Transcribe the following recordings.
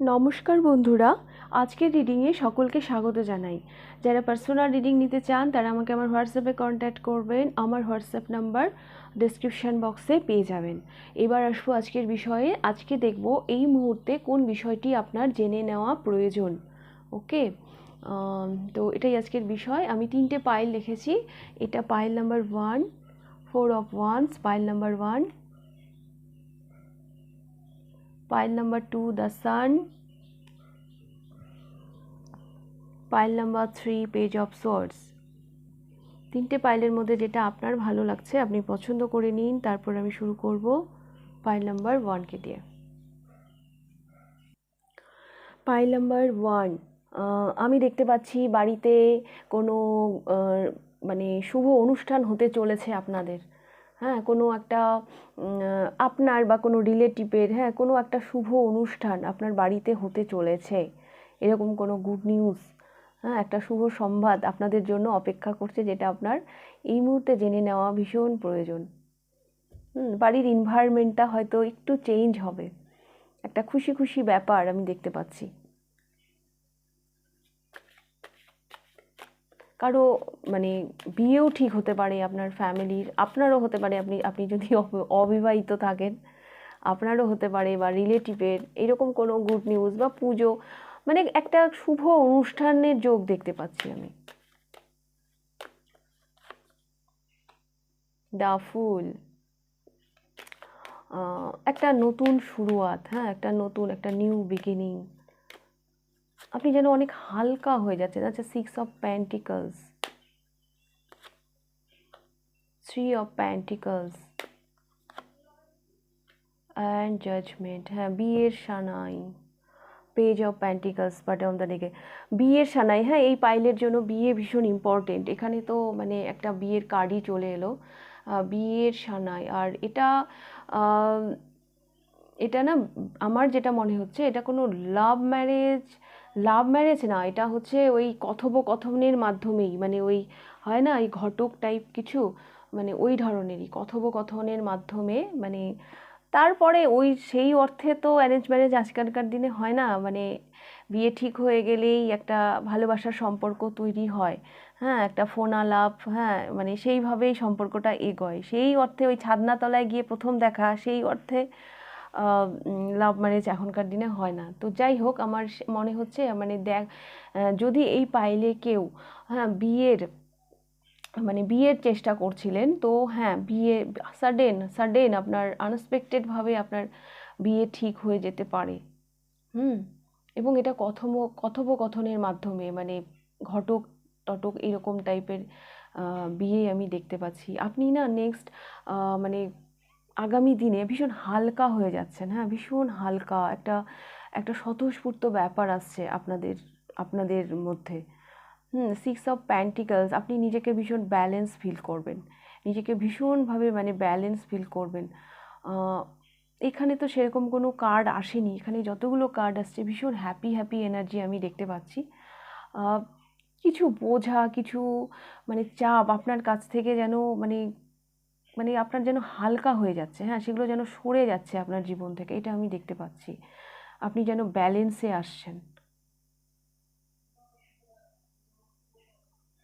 নমস্কার বন্ধুরা, আজকের রিডিংয়ে সকলকে স্বাগত জানাই। যারা পার্সোনাল রিডিং নিতে চান, তারা আমাকে আমার হোয়াটসঅ্যাপে কন্ট্যাক্ট করবেন। আমার হোয়াটসঅ্যাপ নাম্বার ডেসক্রিপশান বক্সে পেয়ে যাবেন। এবার আসব আজকের বিষয়ে। আজকে দেখব এই মুহূর্তে কোন বিষয়টি আপনার জেনে নেওয়া প্রয়োজন। ওকে? তো এটাই আজকের বিষয়। আমি তিনটে পাইল লিখেছি। এটা pile number one four of wands pile number one pile number 2 the sun. Pile number 3 page of swords. তিনটে পাইলের মধ্যে যেটা আপনার ভালো লাগছে, আপনি পছন্দ করে নিন, তারপর আমি শুরু করব পাইল নাম্বার ওয়ানকে দিয়ে। পাইল নাম্বার ওয়ান আমি দেখতে পাচ্ছি বাড়িতে কোনো মানে শুভ অনুষ্ঠান হতে চলেছে আপনাদের। হ্যাঁ কোনো একটা আপনার বা কোনো রিলেটিভের হ্যাঁ কোনো একটা শুভ অনুষ্ঠান আপনার বাড়িতে হতে চলেছে, এরকম কোনো গুড নিউজ হ্যাঁ একটা শুভ সংবাদ আপনাদের জন্য অপেক্ষা করছে যেটা আপনার এই মুহূর্তে জেনে নেওয়া ভীষণ প্রয়োজন। হুম, বাড়ির ইনভায়রনমেন্টটা হয়তো একটু চেঞ্জ হবে। একটা খুশি খুশি ব্যাপার আমি দেখতে পাচ্ছি। কারও মানে বিয়েও ঠিক হতে পারে আপনার ফ্যামিলির, আপনারও হতে পারে আপনি আপনি যদি অবিবাহিত থাকেন, আপনারও হতে পারে বা রিলেটিভের, এরকম কোনো গুড নিউজ বা পুজো মানে একটা শুভ অনুষ্ঠানের যোগ দেখতে পাচ্ছি আমি। দা ফুল। একটা নতুন শুরুয়াত হ্যাঁ একটা নতুন, একটা নিউ বিগিনিং। আপনি যেন অনেক হালকা হয়ে যাচ্ছেন। আচ্ছা six of pentacles three of pentacles and judgement হ্যাঁ বিয়ের সানাই। Page of pentacles but on the ডেকে বিয়ের সানাই হ্যাঁ এই পাইলের জন্য বিয়ে ভীষণ ইম্পর্টেন্ট এখানে তো মানে একটা বিয়ের কার্ডই চলে এলো। বিয়ের সানাই। আর এটা এটা না, আমার যেটা মনে হচ্ছে, এটা কোনো লাভ ম্যারেজ লাভ ম্যারেজ না, এটা হচ্ছে ওই কথোপকথনের মাধ্যমেই মানে ওই হয় না ওই ঘটক টাইপ কিছু মানে ওই ধরনেরই কথোপকথনের মাধ্যমে মানে তারপরে ওই সেই অর্থে তো অ্যারেঞ্জ ম্যারেজ আজকালকার দিনে হয় না মানে বিয়ে ঠিক হয়ে গেলেই একটা ভালোবাসার সম্পর্ক তৈরি হয়। হ্যাঁ একটা ফোন আলাপ হ্যাঁ মানে সেইভাবেই সম্পর্কটা এগোয়। সেই অর্থে ওই ছাদনাতলায় গিয়ে প্রথম দেখা, সেই অর্থে লাভ ম্যারেজ এখনকার দিনে হয় না। তো যাই হোক, আমার মনে হচ্ছে মানে দেখ যদি এই পাইলে কেউ হ্যাঁ বিয়ের মানে বিয়ের চেষ্টা করছিলেন, তো হ্যাঁ বিয়ে সাডেন সাডেন আপনার আনএক্সপেক্টেডভাবে আপনার বিয়ে ঠিক হয়ে যেতে পারে। হুম? এবং এটা কথম, কথোপকথনের মাধ্যমে মানে ঘটক, টটক এরকম টাইপের বিয়ে আমি দেখতে পাচ্ছি। আপনি না নেক্সট মানে আগামী দিনে ভীষণ হালকা হয়ে যাচ্ছেন হ্যাঁ? ভীষণ হালকা একটা একটা স্বতঃস্ফূর্ত ব্যাপার আসছে আপনাদের আপনাদের মধ্যে। হুম সিক্স অফ প্যান্টিকলস আপনি নিজেকে ভীষণ ব্যালেন্স ফিল করবেন। নিজেকে ভীষণভাবে মানে ব্যালেন্স ফিল করবেন। এখানে তো সেরকম কোনো কার্ড আসেনি। এখানে যতগুলো কার্ড আসছে, ভীষণ হ্যাপি হ্যাপি এনার্জি আমি দেখতে পাচ্ছি। কিছু বোঝা, কিছু মানে চাপ আপনার কাছ থেকে যেন মানে মানে আপনার যেন হালকা হয়ে যাচ্ছে হ্যাঁ? সেগুলো যেন সরে যাচ্ছে আপনার জীবন থেকে, এটা আমি দেখতে পাচ্ছি। আপনি যেন ব্যালেন্সে আসছেন।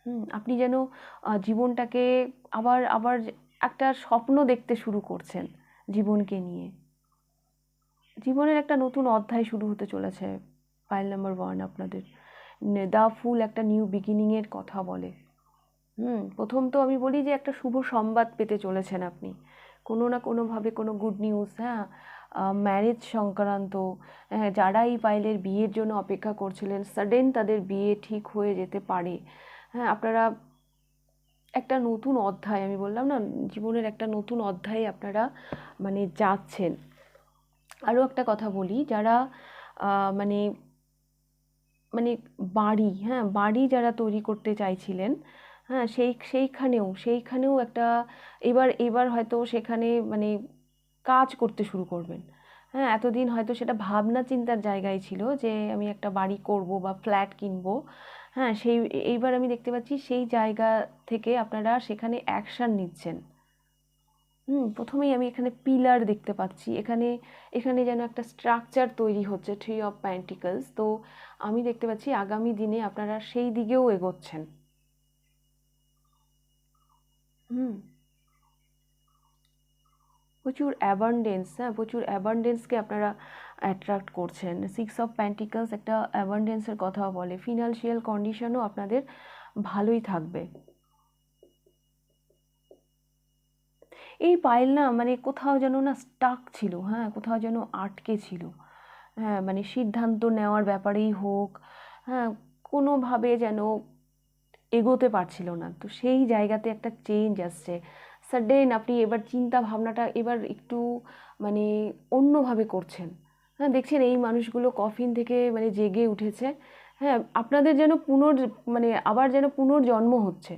হুম, আপনি যেন জীবনটাকে আবার আবার একটা স্বপ্ন দেখতে শুরু করছেন জীবনকে নিয়ে। জীবনের একটা নতুন অধ্যায় শুরু হতে চলেছে ফাইল নাম্বার ওয়ান আপনাদের। দা ফুল একটা নিউ বিগিনিংয়ের কথা বলে। হুম, প্রথম তো আমি বলি যে একটা শুভ সংবাদ পেতে চলেছেন আপনি। কোনো না কোনোভাবে কোনো গুড নিউজ হ্যাঁ? ম্যারেজ সংক্রান্ত হ্যাঁ যারা এই পাইলের বিয়ের জন্য অপেক্ষা করছিলেন সাডেন তাদের বিয়ে ঠিক হয়ে যেতে পারে। হ্যাঁ আপনারা একটা নতুন অধ্যায়, আমি বললাম না, জীবনের একটা নতুন অধ্যায়ে আপনারা মানে যাচ্ছেন। আরও একটা কথা বলি, যারা মানে মানে বাড়ি হ্যাঁ বাড়ি যারা তৈরি করতে চাইছিলেন হ্যাঁ সেই, সেইখানেও সেইখানেও একটা, এবার এবার হয়তো সেখানে মানে কাজ করতে শুরু করবেন। হ্যাঁ এতদিন হয়তো সেটা ভাবনা চিন্তার জায়গায় ছিল যে আমি একটা বাড়ি করব বা ফ্ল্যাট কিনবো। হ্যাঁ সেই, এইবার আমি দেখতে পাচ্ছি সেই জায়গা থেকে আপনারা সেখানে অ্যাকশান নিচ্ছেন। হুম, প্রথমেই আমি এখানে পিলার দেখতে পাচ্ছি। এখানে এখানে যেন একটা স্ট্রাকচার তৈরি হচ্ছে থ্রি অফ প্যান্টিকলস তো আমি দেখতে পাচ্ছি আগামী দিনে আপনারা সেই দিকেও এগোচ্ছেন। হুম। প্রচুর অ্যাবান্ডেন্স হ্যাঁ প্রচুর অ্যাবান্ডেন্সকে আপনারা অ্যাট্রাক্ট করছেন। সিক্স অফ প্যান্টিকলস একটা অ্যাবান্ডেন্সের কথাও বলে। ফিনান্সিয়াল কন্ডিশনও আপনাদের ভালোই থাকবে। এই পাইল না মানে কোথাও যেন না স্টাক ছিল হ্যাঁ কোথাও যেন আটকে ছিল। হ্যাঁ মানে সিদ্ধান্ত নেওয়ার ব্যাপারেই হোক হ্যাঁ কোনোভাবে যেন এগোতে পারছিল না। তো সেই জায়গাতে একটা চেঞ্জ আসছে। সাডেন আপনি এবার চিন্তা ভাবনাটা এবার একটু মানে অন্যভাবে করছেন। হ্যাঁ দেখছেন এই মানুষগুলো কফিন থেকে মানে জেগে উঠেছে। হ্যাঁ আপনাদের যেন পুনর মানে আবার যেন পুনর্জন্ম হচ্ছে।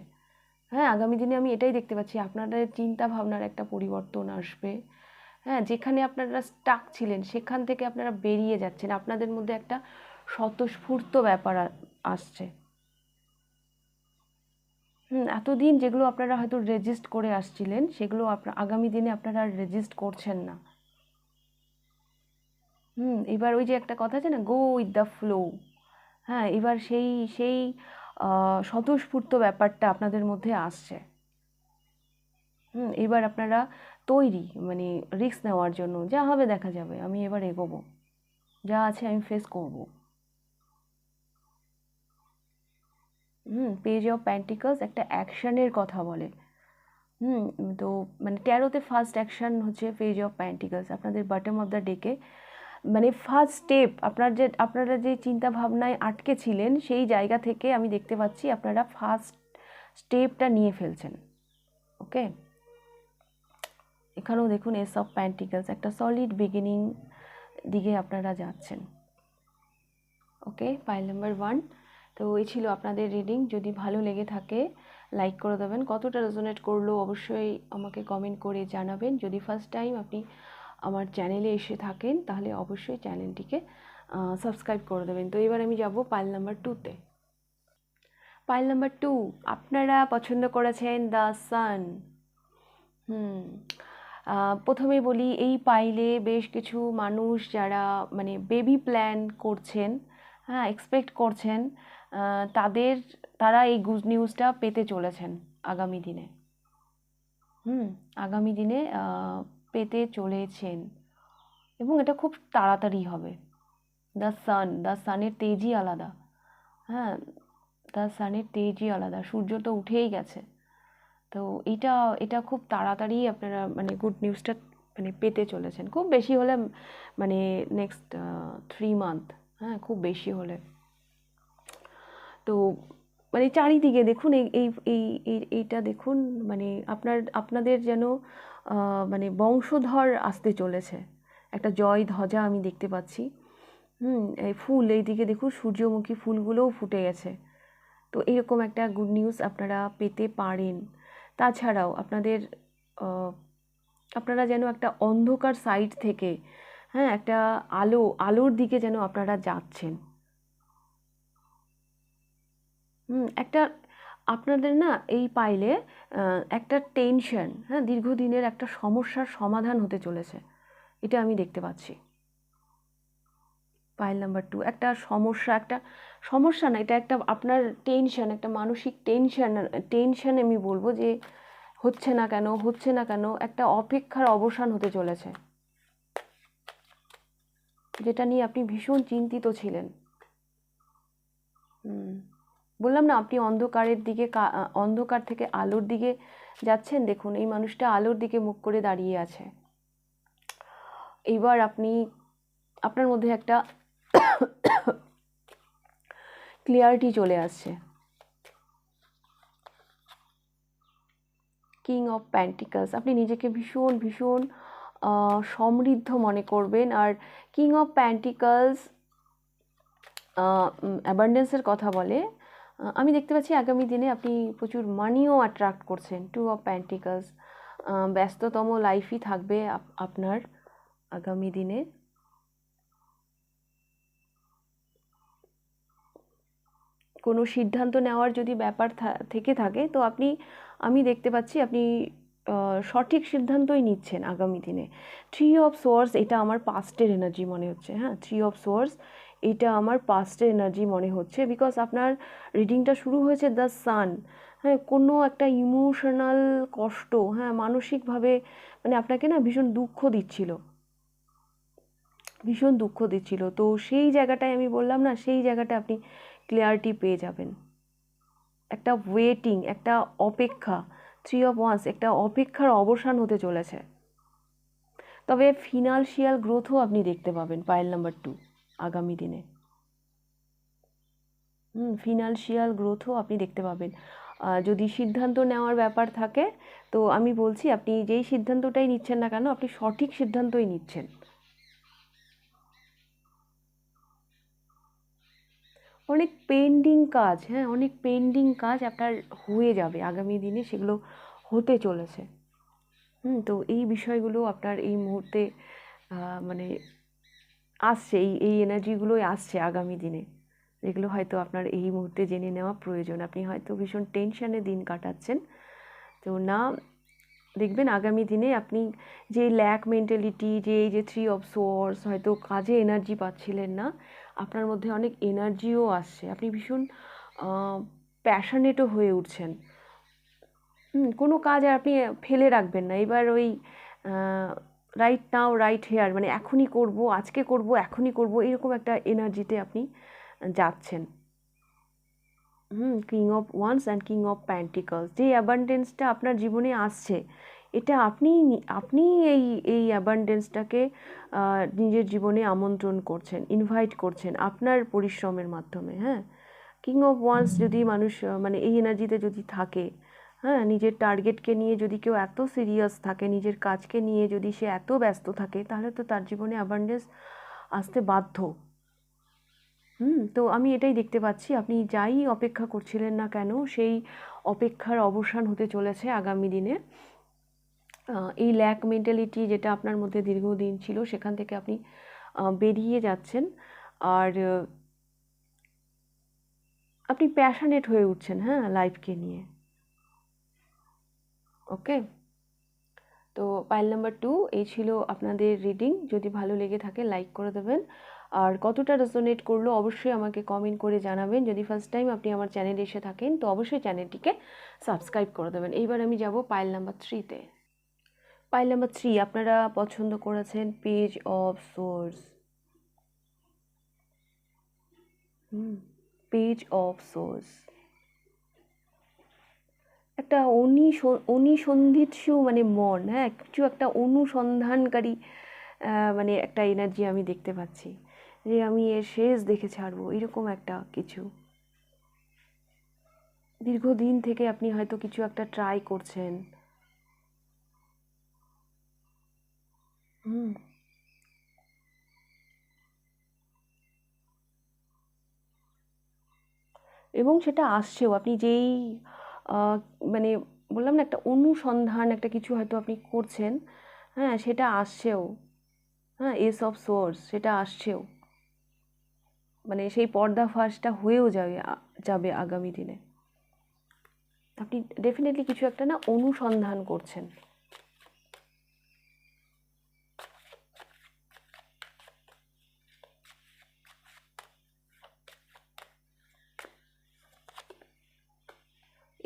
হ্যাঁ আগামী দিনে আমি এটাই দেখতে পাচ্ছি, আপনাদের চিন্তা ভাবনার একটা পরিবর্তন আসবে। হ্যাঁ যেখানে আপনারা স্টাক ছিলেন, সেখান থেকে আপনারা বেরিয়ে যাচ্ছেন। আপনাদের মধ্যে একটা স্বতঃস্ফূর্ত ব্যাপার আসছে। এতদিন যেগুলো আপনারা হয়তো রেজিস্ট করে আসছিলেন, সেগুলো আপনার আগামী দিনে আপনারা আর রেজিস্ট করছেন না। হুম, এবার ওই যে একটা কথা আছে না গো উইথ দ্য ফ্লো হ্যাঁ এবার সেই সেই স্বতঃস্ফূর্ত ব্যাপারটা আপনাদের মধ্যে আসছে। হুম, এবার আপনারা তৈরি মানে রিস্ক নেওয়ার জন্য, যা হবে দেখা যাবে, আমি এবার এগোবো। যা আছে আমি ফেস করব। হুম পেজ অফ প্যান্টিকলস একটা অ্যাকশানের কথা বলে। হুম, তো মানে ট্যারোতে ফার্স্ট অ্যাকশান হচ্ছে পেজ অফ প্যান্টিকলস আপনাদের বটম অফ দ্য ডেকে মানে ফার্স্ট স্টেপ আপনার যে, আপনারা যে চিন্তা ভাবনায় আটকে ছিলেন, সেই জায়গা থেকে আমি দেখতে পাচ্ছি আপনারা ফার্স্ট স্টেপটা নিয়ে ফেলছেন। ওকে? এখানেও দেখুন এস অফ প্যান্টিকলস একটা সলিড বিগিনিং দিকে আপনারা যাচ্ছেন। ওকে? পাইল নাম্বার ওয়ান তো এই ছিল আপনাদের রিডিং যদি ভালো লেগে থাকে লাইক করে দেবেন। কতটা রেজোনেট করল অবশ্যই আমাকে কমেন্ট করে জানাবেন। যদি ফার্স্ট টাইম আপনি আমার চ্যানেলে এসে থাকেন, তাহলে অবশ্যই চ্যানেলটিকে সাবস্ক্রাইব করে দেবেন। তো এবার আমি যাব পাইল নাম্বার টুতে পাইল নাম্বার টু আপনারা পছন্দ করেছেন দ্য সান হুম প্রথমে বলি, এই পাইলে বেশ কিছু মানুষ যারা মানে বেবি প্ল্যান করছেন হ্যাঁ এক্সপেক্ট করছেন। তাদের, তারা এই গুড নিউজটা পেতে চলেছেন আগামী দিনে। হুম, আগামী দিনে পেতে চলেছেন। এবং এটা খুব তাড়াতাড়ি হবে। দ্য সান, দ্য সানের তেজই আলাদা। হ্যাঁ দ্য সানের তেজই আলাদা। সূর্য তো উঠেই গেছে। তো এটা এটা খুব তাড়াতাড়ি আপনারা মানে গুড নিউজটা মানে পেতে চলেছেন। খুব বেশি হলে মানে নেক্সট থ্রি মান্থ হ্যাঁ খুব বেশি হলে। তো মানে চারিদিকে দেখুন, এই এই এই এইটা দেখুন মানে আপনার, আপনাদের যেন মানে বংশধর আসতে চলেছে। একটা জয় ধ্বজা আমি দেখতে পাচ্ছি। হুম, এই ফুল, এইদিকে দেখুন সূর্যমুখী ফুলগুলোও ফুটে গেছে। তো এরকম একটা গুড নিউজ আপনারা পেতে পারেন। তাছাড়াও আপনাদের আপনারা যেন একটা অন্ধকার সাইড থেকে হ্যাঁ একটা আলো, আলোর দিকে যেন আপনারা যাচ্ছেন। হুম, একটা আপনাদের না এই পাইলে একটা টেনশন হ্যাঁ দীর্ঘদিনের একটা সমস্যার সমাধান হতে চলেছে। এটা আমি দেখতে পাচ্ছি। পাইল নাম্বার টু একটা সমস্যা একটা সমস্যা না, এটা একটা আপনার টেনশন একটা মানসিক টেনশন টেনশন আমি বলব যে হচ্ছে না কেন, হচ্ছে না কেন, একটা অপেক্ষার অবসান হতে চলেছে। যেটা নিয়ে আপনি ভীষণ চিন্তিত ছিলেন। হুম। বললাম না, আপনি অন্ধকারের দিকে অন্ধকার থেকে আলোর দিকে যাচ্ছেন? দেখুন, এই মানুষটা আলোর দিকে মুখ করে দাঁড়িয়ে আছে। এইবার আপনি, আপনার মধ্যে একটা ক্লিয়ারিটি চলে আসছে। কিং অফ প্যান্টিকালস আপনি নিজেকে ভীষণ ভীষণ সমৃদ্ধ মনে করবেন। আর কিং অফ প্যান্টিকালস অ্যাবান্ডেন্সের কথা বলে আমি দেখতে পাচ্ছি আগামী দিনে আপনি প্রচুর মানিও অ্যাট্রাক্ট করছেন টু অফ প্যান্টিকালস ব্যস্ততম লাইফই থাকবে আপনার আগামী দিনে। কোনো সিদ্ধান্ত নেওয়ার যদি ব্যাপার থেকে থাকে, তো আপনি, আমি দেখতে পাচ্ছি আপনি সঠিক সিদ্ধান্তই নিচ্ছেন আগামী দিনে। থ্রি অফ সোর্স এটা আমার পাস্টের এনার্জি মনে হচ্ছে হ্যাঁ? থ্রি অফ সোর্স এটা আমার পাস্টের এনার্জি মনে হচ্ছে বিকজ আপনার রিডিংটা শুরু হয়েছে দ্য সান হ্যাঁ কোনো একটা ইমোশনাল কষ্ট হ্যাঁ মানসিকভাবে মানে আপনাকে না ভীষণ দুঃখ দিচ্ছিল। ভীষণ দুঃখ দিচ্ছিল। তো সেই জায়গাটায় আমি বললাম না, সেই জায়গাটা আপনি ক্লিয়ারিটি পেয়ে যাবেন। একটা ওয়েটিং একটা অপেক্ষা থ্রি অফ ওয়ান্স একটা অপেক্ষার অবসান হতে চলেছে। তবে ফিনান্সিয়াল গ্রোথও আপনি দেখতে পাবেন পাইল নাম্বার টু আগামী দিনে। হুম ফিনান্সিয়াল গ্রোথও আপনি দেখতে পাবেন। যদি সিদ্ধান্ত নেওয়ার ব্যাপার থাকে, তো আমি বলছি আপনি যেই সিদ্ধান্তটাই নিচ্ছেন না কেন, আপনি সঠিক সিদ্ধান্তই নিচ্ছেন। অনেক পেন্ডিং কাজ হ্যাঁ অনেক পেন্ডিং কাজ আপনার হয়ে যাবে আগামী দিনে, সেগুলো হতে চলেছে। হুম, তো এই বিষয়গুলো আপনার এই মুহূর্তে মানে আসছে, এই এই এনার্জিগুলোই আসছে আগামী দিনে। যেগুলো হয়তো আপনার এই মুহূর্তে জেনে নেওয়া প্রয়োজন। আপনি হয়তো ভীষণ টেনশানে দিন কাটাচ্ছেন। তো না, দেখবেন আগামী দিনে আপনি যে ল্যাক মেন্টালিটি যে এই যে থ্রি অফ সোর্স হয়তো কাজে এনার্জি পাচ্ছিলেন না, আপনার মধ্যে অনেক এনার্জিও আসছে। আপনি ভীষণ প্যাশনেটও হয়ে উঠছেন। কোনো কাজ আপনি ফেলে রাখবেন না। এবার ওই রাইট নাও রাইট হেয়ার মানে এখনই করব, আজকে করব, এখনই করব, এরকম একটা এনার্জিতে আপনি যাচ্ছেন। হুম king of wands and king of pentacles যে অ্যাবান্ডেন্সটা আপনার জীবনে আসছে, এটা আপনি আপনি এই এই অ্যাবান্ডেন্সটাকে নিজের জীবনে আমন্ত্রণ করছেন ইনভাইট করছেন আপনার পরিশ্রমের মাধ্যমে হ্যাঁ? কিং অফ ওয়ান্স যদি মানুষ মানে এই এনার্জিতে যদি থাকে হ্যাঁ নিজের টার্গেটকে নিয়ে যদি কেউ এত সিরিয়াস থাকে, নিজের কাজকে নিয়ে যদি সে এত ব্যস্ত থাকে, তাহলে তো তার জীবনে অ্যাবান্ডেন্স আসতে বাধ্য। হুম, তো আমি এটাই দেখতে পাচ্ছি। আপনি যাই অপেক্ষা করছিলেন না কেন, সেই অপেক্ষার অবসান হতে চলেছে আগামী দিনে। এই ল্যাক মেন্টালিটি যেটা আপনার মধ্যে দীর্ঘদিন ছিল, সেখান থেকে আপনি বেরিয়ে যাচ্ছেন। আর আপনি প্যাশনেট হয়ে উঠছেন হ্যাঁ লাইফকে নিয়ে। ওকে? তো পাইল নাম্বার টু এই ছিল আপনাদের রিডিং যদি ভালো লেগে থাকে লাইক করে দেবেন। আর কতটা রেজোনেট করল, অবশ্যই আমাকে কমেন্ট করে জানাবেন। যদি ফার্স্ট টাইম আপনি আমার চ্যানেলে এসে থাকেন, তো অবশ্যই চ্যানেলটিকে সাবস্ক্রাইব করে দেবেন। এইবার আমি যাব পাইল নাম্বার থ্রিতে পাইল নাম্বার থ্রি আপনারা পছন্দ করেছেন page of swords page of swords একটা অনিস অনিসন্ধিৎসু মানে মন হ্যাঁ? কিছু একটা অনুসন্ধানকারী মানে একটা এনার্জি আমি দেখতে পাচ্ছি। যে আমি এর শেষ দেখে ছাড়বো, এরকম একটা কিছু। দীর্ঘদিন থেকে আপনি হয়তো কিছু একটা ট্রাই করছেন। হুম। এবং সেটা আসছেও। আপনি যেই মানে বললাম না, একটা অনুসন্ধান, একটা কিছু হয়তো আপনি করছেন। হ্যাঁ সেটা আসছেও। হ্যাঁ এস অফ সোর্স সেটা আসছেও। মানে সেই পর্দা ফাঁসটা হয়েও যাবে যাবে আগামী দিনে। আপনি ডেফিনেটলি কিছু একটা না অনুসন্ধান করছেন।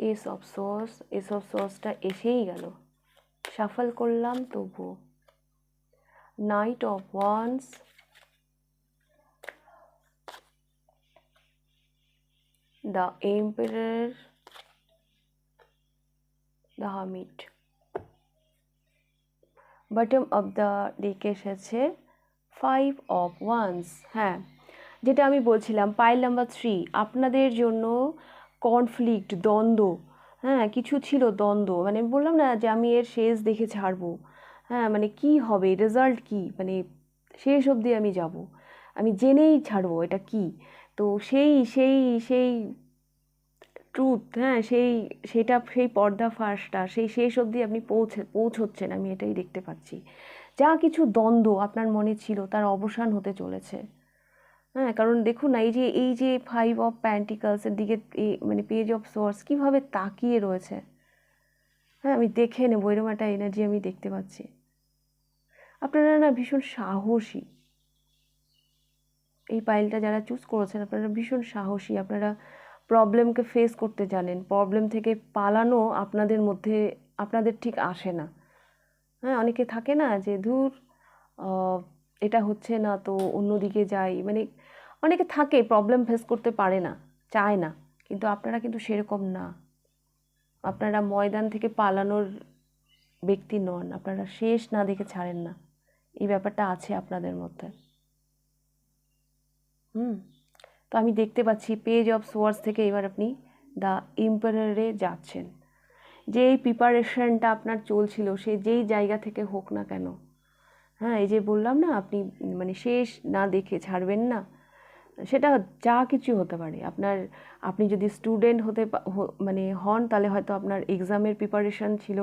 Ace of swords ace of সোর্সটা এসেই গেল। শাফল করলাম তবুও। Knight of wands the emperor the hermit bottom of the ডেকে এসেছে ফাইভ অফ ওয়ান্স হ্যাঁ যেটা আমি বলছিলাম পাইল নাম্বার থ্রি আপনাদের জন্য কনফ্লিক্ট দ্বন্দ্ব হ্যাঁ কিছু ছিল দ্বন্দ্ব। মানে বললাম না যে আমি এর শেষ দেখে ছাড়বো। হ্যাঁ মানে কি হবে? রেজাল্ট কি? মানে শেষ অবধি আমি যাব। আমি জেনেই ছাড়বো এটা কি? তো সেই সেই সেই ট্রুথ হ্যাঁ সেই, সেটা, সেই পর্দাফাঁসটা সেই শেষ অবধি আপনি পৌঁছে, পৌঁছচ্ছেন, আমি এটাই দেখতে পাচ্ছি। যা কিছু দ্বন্দ্ব আপনার মনে ছিল, তার অবসান হতে চলেছে। হ্যাঁ কারণ দেখুন এই যে এই যে ফাইভ অফ প্যান্টিকালসের দিকে মানে পেজ অফ সোর্স কীভাবে তাকিয়ে রয়েছে? হ্যাঁ আমি দেখে নেব, এরকম একটা এনার্জি আমি দেখতে পাচ্ছি। আপনারা না ভীষণ সাহসী। এই পাইলটা যারা চুজ করেছেন, আপনারা ভীষণ সাহসী। আপনারা প্রবলেমকে ফেস করতে জানেন। প্রবলেম থেকে পালানো আপনাদের মধ্যে, আপনাদের ঠিক আসে না। হ্যাঁ অনেকে থাকে না যে, ধুর এটা হচ্ছে না, তো অন্যদিকে যাই। মানে অনেকে থাকে প্রবলেম ফেস করতে পারে না, চায় না। কিন্তু আপনারা কিন্তু সেরকম না। আপনারা ময়দান থেকে পালানোর ব্যক্তি নন। আপনারা শেষ না দেখে ছাড়েন না। এই ব্যাপারটা আছে আপনাদের মধ্যে। হুম? তো আমি দেখতে পাচ্ছি পেজ অফ সোয়ার্স থেকে এবার আপনি দ্য ইম্পারারে যাচ্ছেন। যে এই প্রিপারেশনটা আপনার চলছিল, সে যেই জায়গা থেকে হোক না কেন হ্যাঁ এই যে বললাম না, আপনি মানে শেষ না দেখে ছাড়বেন না, সেটা যা কিছু হতে পারে। আপনার, আপনি যদি স্টুডেন্ট হতে মানে হন, তাহলে হয়তো আপনার এক্সামের প্রিপারেশান ছিল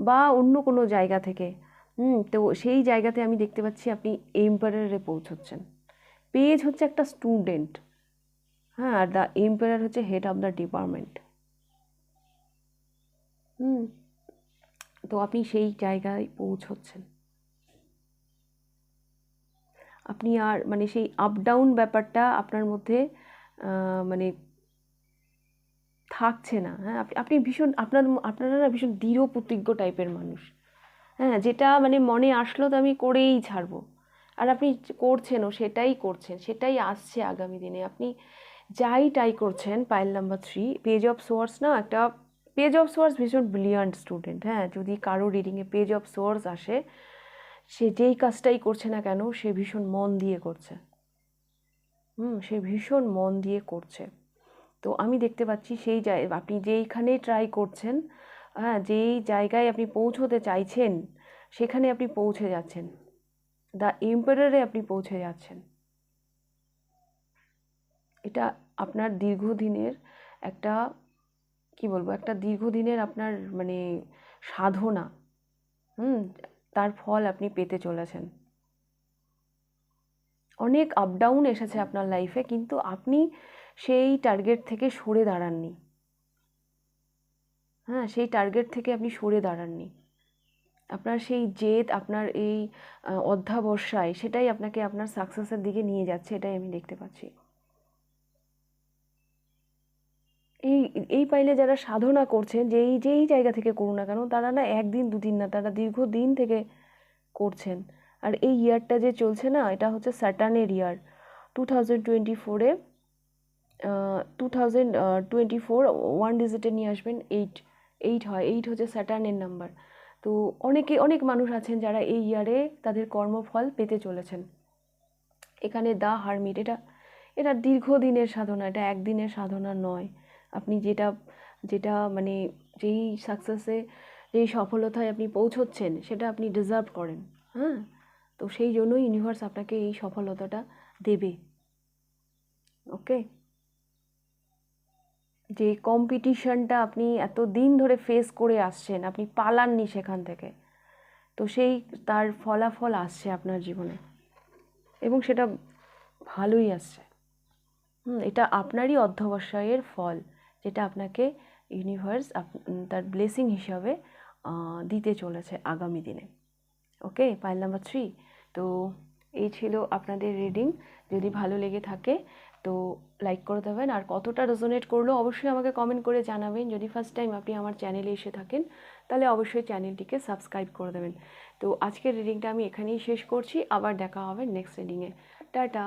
বা অন্য কোনো জায়গা থেকে। হুম, তো সেই জায়গাতে আমি দেখতে পাচ্ছি আপনি এম্পায়ারে পৌঁছচ্ছেন। পেজ হচ্ছে একটা স্টুডেন্ট হ্যাঁ আর দ্য এম্পায়ার হচ্ছে হেড অফ দ্য ডিপার্টমেন্ট হুম, তো আপনি সেই জায়গায় পৌঁছচ্ছেন। আপনি আর মানে সেই আপ ডাউন ব্যাপারটা আপনার মধ্যে মানে থাকছে না। হ্যাঁ আপনি আপনি ভীষণ আপনার আপনারা না ভীষণ দৃঢ় প্রতিজ্ঞ টাইপের মানুষ। হ্যাঁ যেটা মানে মনে আসলো তো আমি করেই ছাড়বো। আর আপনি করছেনও সেটাই করছেন, সেটাই আসছে আগামী দিনে। আপনি যাই ট্রাই করছেন pile number three page of swords না একটা পেজ অফ সোর্স ভীষণ ব্রিলিয়ান্ট স্টুডেন্ট হ্যাঁ যদি কারও রিডিংয়ে পেজ অফ সোর্স আসে সে যেই কাজটাই করছে না কেন, সে ভীষণ মন দিয়ে করছে। হুম, সে ভীষণ মন দিয়ে করছে। তো আমি দেখতে পাচ্ছি সেই জায়, আপনি যেইখানে ট্রাই করছেন হ্যাঁ যেই জায়গায় আপনি পৌঁছতে চাইছেন, সেখানে আপনি পৌঁছে যাচ্ছেন। দ্য এম্পায়ারে আপনি পৌঁছে যাচ্ছেন। এটা আপনার দীর্ঘদিনের একটা, কি বলব, একটা দীর্ঘদিনের আপনার মানে সাধনা। হুম তার ফল আপনি পেতে চলেছেন। অনেক আপ ডাউন এসেছে আপনার লাইফে কিন্তু আপনি সেই টার্গেট থেকে সরে দাঁড়াননি। হ্যাঁ সেই টার্গেট থেকে আপনি সরে দাঁড়াননি। আপনার সেই জেদ, আপনার এই অধ্যাবসায়, সেটাই আপনাকে আপনার সাকসেসের দিকে নিয়ে যাচ্ছে, এটাই আমি দেখতে পাচ্ছি। এই এই পাইলে যারা সাধনা করছেন যেই যেই জায়গা থেকে করুন না কেন, তারা না একদিন, দুদিন না, তারা দীর্ঘদিন থেকে করছেন। আর এই ইয়ারটা যে চলছে না, এটা হচ্ছে স্যাটার্নের ইয়ার টু থাউজেন্ড টোয়েন্টি ফোরে two thousand twenty four one ডিজিটে নিয়ে আসবেন এইট এইট হয়। এইট হচ্ছে স্যাটার্নের নাম্বার তো অনেকে, অনেক মানুষ আছেন যারা এই ইয়ারে তাদের কর্মফল পেতে চলেছেন। এখানে দা হারমিট এটা এটা দীর্ঘদিনের সাধনা, এটা একদিনের সাধনা নয়। আপনি যেটা যেটা মানে যেই সাকসেসে যেই সফলতায় আপনি পৌঁছচ্ছেন, সেটা আপনি ডিজার্ভ করেন হ্যাঁ? তো সেই জন্যই ইউনিভার্স আপনাকে এই সফলতাটা দেবে ওকে যে কম্পিটিশনটা আপনি এত দিন ধরে ফেস করে আসছেন, আপনি পালাননি সেখান থেকে, তো সেই তার ফলাফল আসছে আপনার জীবনে, এবং সেটা ভালোই আসছে, হুম? এটা আপনারই অধ্যবসায়ের ফল। যেটা আপনাকে ইউনিভার্স তার ব্লেসিং হিসাবে দিতে চলেছে আগামী দিনে। ওকে পাইল নাম্বার থ্রি তো এই ছিল আপনাদের রিডিং যদি ভালো লেগে থাকে, তো লাইক করে দেবেন। আর কতটা রেজোনেট করল, অবশ্যই আমাকে কমেন্ট করে জানাবেন। যদি ফার্স্ট টাইম আপনি আমার চ্যানেলে এসে থাকেন, তাহলে অবশ্যই চ্যানেলটিকে সাবস্ক্রাইব করে দেবেন। তো আজকের রিডিংটা আমি এখানেই শেষ করছি। আবার দেখা হবে নেক্সট রিডিংয়ে টাটা!